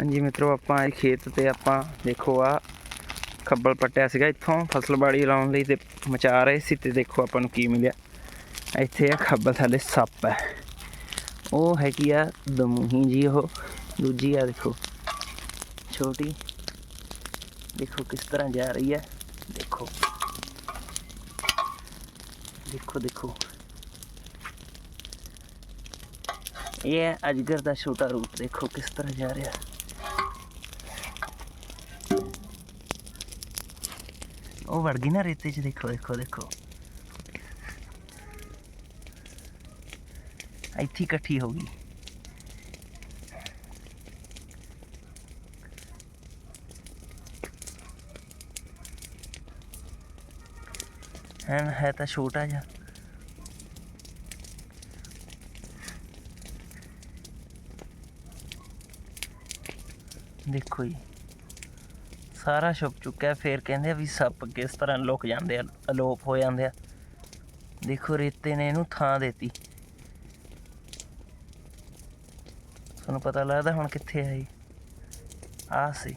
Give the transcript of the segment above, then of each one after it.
ਹਾਂਜੀ ਮਿੱਤਰੋ, ਆਪਾਂ ਇਹ ਖੇਤ ਤੇ ਆਪਾਂ ਦੇਖੋ ਆ ਖੱਬਲ ਪੱਟਿਆ ਸੀਗਾ ਇੱਥੋਂ ਫਸਲਬਾੜੀ ਲਾਉਣ ਲਈ ਤੇ ਮਚਾ ਰਹੇ ਸੀ ਤੇ ਦੇਖੋ ਆਪਾਂ ਨੂੰ ਕੀ ਮਿਲਿਆ। ਇੱਥੇ ਆ ਖੱਬਲ ਥੱਲੇ ਸੱਪ ਹੈ। ਉਹ ਹੈਗੀ ਆ ਦਮੂਹੀ ਜੀ ਉਹ, ਦੂਜੀ ਆ ਦੇਖੋ, ਛੋਟੀ। ਦੇਖੋ ਕਿਸ ਤਰ੍ਹਾਂ ਜਾ ਰਹੀ ਹੈ। ਦੇਖੋ। ਦੇਖੋ ਦੇਖੋ। ਇਹ ਹੈ ਅਜਗਰ ਦਾ ਛੋਟਾ ਰੂਪ ਦੇਖੋ ਕਿਸ ਤਰ੍ਹਾਂ ਜਾ ਰਿਹਾ। ਉਹ ਵੜ ਗਈ ਨਾ ਰੇਤੇ 'ਚ, ਦੇਖੋ ਦੇਖੋ ਦੇਖੋ। ਇੱਥੇ ਇਕੱਠੀ ਹੋ ਗਈ। ਹੈ ਹੈ ਤਾਂ ਛੋਟਾ ਜਿਹਾ। ਦੇਖੋ ਜੀ। ਸਾਰਾ ਛੁਪ ਚੁੱਕਿਆ, ਫਿਰ ਕਹਿੰਦੇ ਆ ਵੀ ਸੱਪ ਕਿਸ ਤਰ੍ਹਾਂ ਲੁਕ ਜਾਂਦੇ ਆ, ਅਲੋਪ ਹੋ ਜਾਂਦੇ ਆ। ਦੇਖੋ, ਰੇਤੇ ਨੇ ਇਹਨੂੰ ਥਾਂ ਦਿੱਤੀ। ਤੁਹਾਨੂੰ ਪਤਾ ਲੱਗਦਾ ਹੁਣ ਕਿੱਥੇ ਹੈ ਇਹ? ਆ ਸੀ।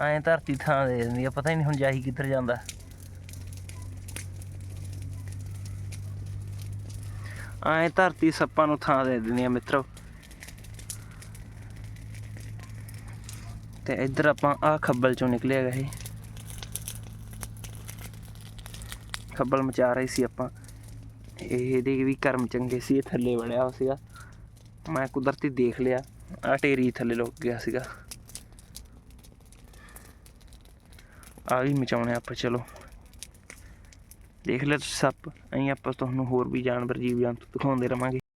ਐਂ ਧਰਤੀ ਥਾਂ ਦੇ ਦਿੰਦੀ ਆ, ਪਤਾ ਹੀ ਨਹੀਂ ਹੁਣ ਜਾਈ ਕਿੱਧਰ ਜਾਂਦਾ। ਐਂ ਧਰਤੀ ਸੱਪਾਂ ਨੂੰ ਥਾਂ ਦੇ ਦਿੰਦੀ ਆ ਮਿੱਤਰੋ। ਤੇ ਇੱਧਰ ਆਪਾਂ ਆ ਖੱਬਲ ਚੋਂ ਨਿਕਲਿਆ ਗਾ ਇਹ। ਖੱਬਲ ਮਚਾ ਰਹੀ ਸੀ ਆਪਾਂ। ਇਹਦੇ ਵੀ ਕਰਮ ਚੰਗੇ ਸੀ, ਇਹ ਥੱਲੇ ਵੜਿਆ ਹੋਇਆ ਸੀਗਾ। ਮੈਂ ਕੁਦਰਤੀ ਦੇਖ ਲਿਆ ਆ ਢੇਰੀ ਥੱਲੇ ਲੁਕ ਗਿਆ ਸੀਗਾ। ਆ ਵੀ ਮਚਾਉਣੇ ਆਪਾਂ, ਚਲੋ। ਦੇਖ ਲਿਆ ਸੱਪ ਅਸੀਂ ਆਪਾਂ ਤੁਹਾਨੂੰ ਹੋਰ ਵੀ ਜਾਨਵਰ ਜੀਵ ਜੰਤੂ ਦਿਖਾਉਂਦੇ ਰਵਾਂਗੇ।